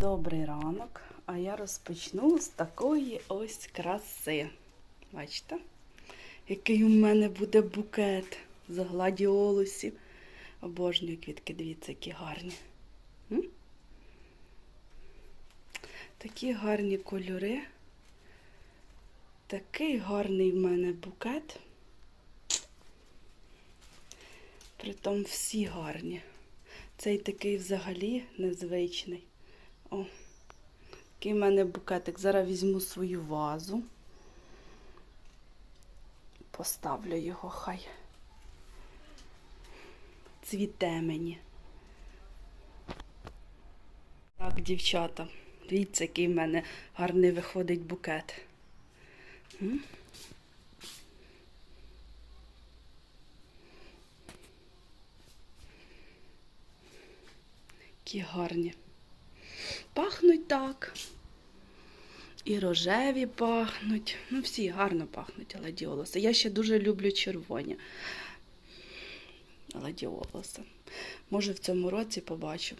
Добрий ранок, а я розпочну з такої ось краси. Бачите, який у мене буде букет з гладіолусів. Обожнюю квітки, дивіться, які гарні. М? Такі гарні кольори. Такий гарний в мене букет. Притом всі гарні. Цей такий взагалі незвичний. О, який в мене букетик. Зараз візьму свою вазу. Поставлю його хай. Цвіте мені. Так, дівчата, дивіться, який в мене гарний виходить букет. Які гарні. Пахнуть так. І рожеві пахнуть. Ну, всі гарно пахнуть гладіолуси. Я ще дуже люблю червоні гладіолуси. Може, в цьому році побачу.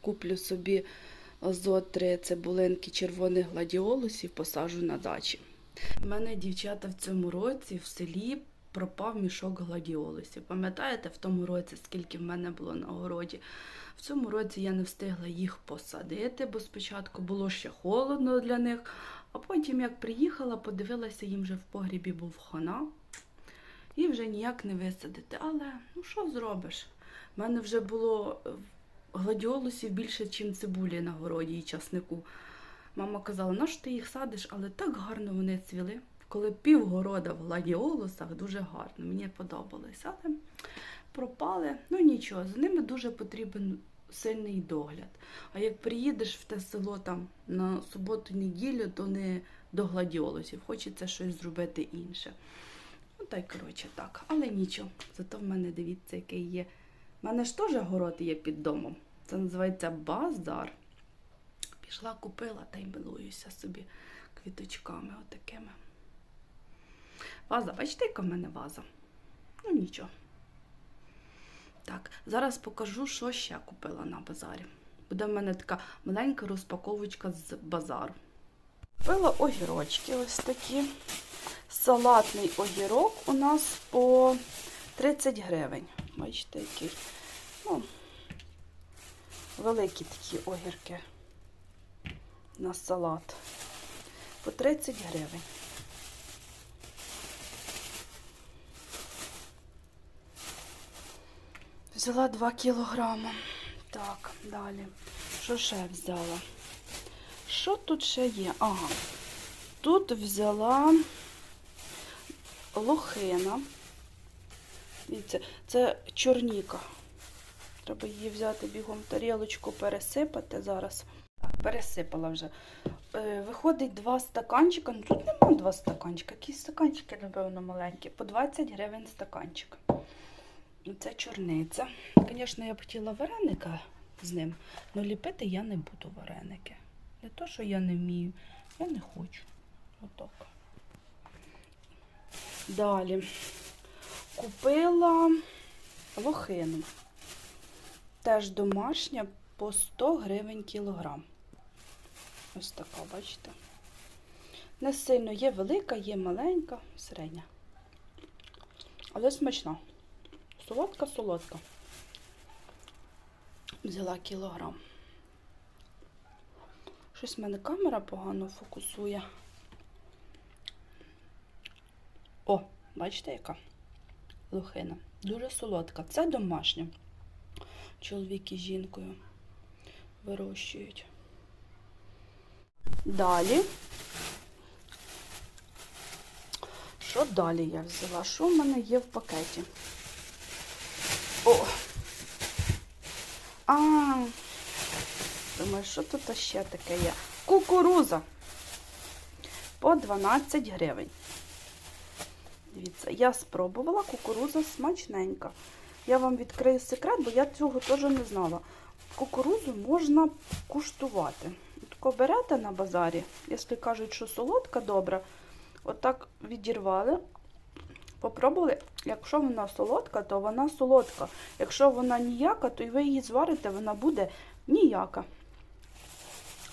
Куплю собі зо три цибулинки червоних гладіолусів, посаджу на дачі. У мене дівчата в цьому році в селі пропав мішок гладіолусів. Пам'ятаєте, в тому році, скільки в мене було на городі? В цьому році я не встигла їх посадити, бо спочатку було ще холодно для них. А потім, як приїхала, подивилася, їм вже в погрібі був хана. І вже ніяк не висадити. Але ну що зробиш? У мене вже було е, гладіолусів більше, ніж цибулі на городі і часнику. Мама казала, на що ти їх садиш, але так гарно вони цвіли. Коли півгорода в гладіолусах, дуже гарно, мені подобалось. Але пропали. Ну нічого, за ними дуже потрібен сильний догляд. А як приїдеш в те село там на суботу-неділю, то не до гладіолусів, хочеться щось зробити інше. Ну та й коротше так. Але нічого. Зато в мене дивіться, який є. У мене ж теж город є під домом. Це називається базар. Пішла, купила та й милуюся собі квіточками отакими. Ваза, бачите, яка в мене ваза? Ну нічого. Так, зараз покажу, що ще купила на базарі. Буде в мене така маленька розпаковочка з базару. Купила огірочки ось такі. Салатний огірок у нас по 30 гривень. Бачите, який. Ну, великі такі огірки на салат. По 30 гривень. Взяла 2 кілограми. Так, далі. Що ще взяла? Що тут ще є? Ага. Тут взяла лохина. Дивіться, це чорніка. Треба її взяти бігом тарілочку, пересипати зараз. Так, пересипала вже. Е, виходить два стаканчика. Ну тут нема два стаканчика. Якісь стаканчики, напевно, маленькі. По 20 гривень стаканчик. І Це чорниця. Звісно, я б хотіла вареника з ним, але ліпити я не буду вареники. Не то, що я не вмію, я не хочу. Отак. Далі купила лохину. Теж домашня по 100 гривень кілограм. Ось така, бачите? Не сильно є велика, є маленька, середня. Але смачна. Солодка-солодка. Взяла кілограм. Щось в мене камера погано фокусує. О, бачите, яка лохина. Дуже солодка. Це домашня. Чоловік із жінкою вирощують. Далі. Що далі я взяла? Що в мене є в пакеті? О! А, думаю, що тут ще таке є? Кукуруза по 12 гривень. Dивіться, я спробувала кукуруза смачненька. Я вам відкрию секрет, бо я цього теж не знала. Кукурузу можна куштувати. Тако берете на базарі, якщо кажуть, що солодка добра, отак відірвали, попробували. Якщо вона солодка, то вона солодка. Якщо вона ніяка, то і ви її зварите, вона буде ніяка.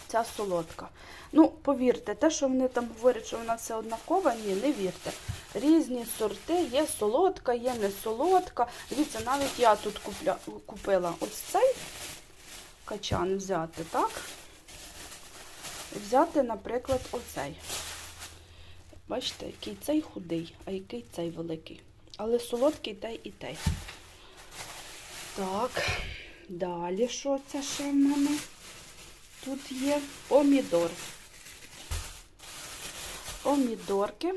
ця солодка. Ну, повірте, те, що вони там говорять, що вона все однакова, ні, не вірте. Різні сорти, є солодка, є не солодка. Дивіться, навіть я тут купля, купила ось цей качан взяти, так? Взяти, наприклад, оцей. Бачите, який цей худий, а який цей великий. Але солодкий той і той. Так, далі що це ще в мене? Тут є помідор. Помідорки.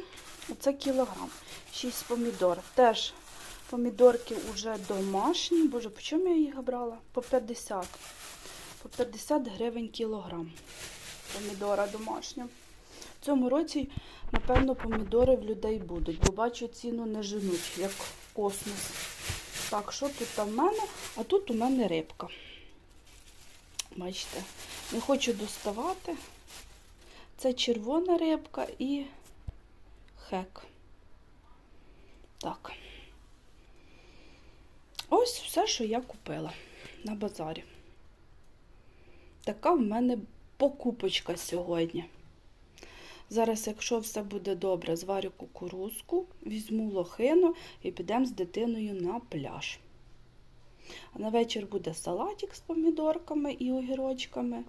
Оце кілограм. 6 помідор. Теж помідорки вже домашні. Боже, по чому я їх брала? По 50. По 50 гривень кілограм. Помідора домашня. В цьому році, напевно, помідори в людей будуть, бо бачу, ціну не женуть, як космос. Так, що тут в мене? А тут у мене рибка. Бачите, не хочу доставати. Це червона рибка і хек. Так. Ось все, що я купила на базарі. Така в мене покупочка сьогодні. Зараз, якщо все буде добре, зварю кукурузку, візьму лохину і підемо з дитиною на пляж. А на вечір буде салатик з помідорками і огірочками.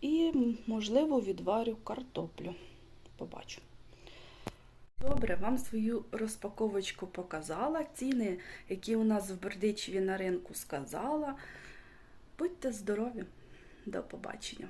І, можливо, відварю картоплю. Побачу. Добре, вам свою розпаковочку показала. Ціни, які у нас в Бердичеві на ринку сказала. Будьте здорові! До побачення!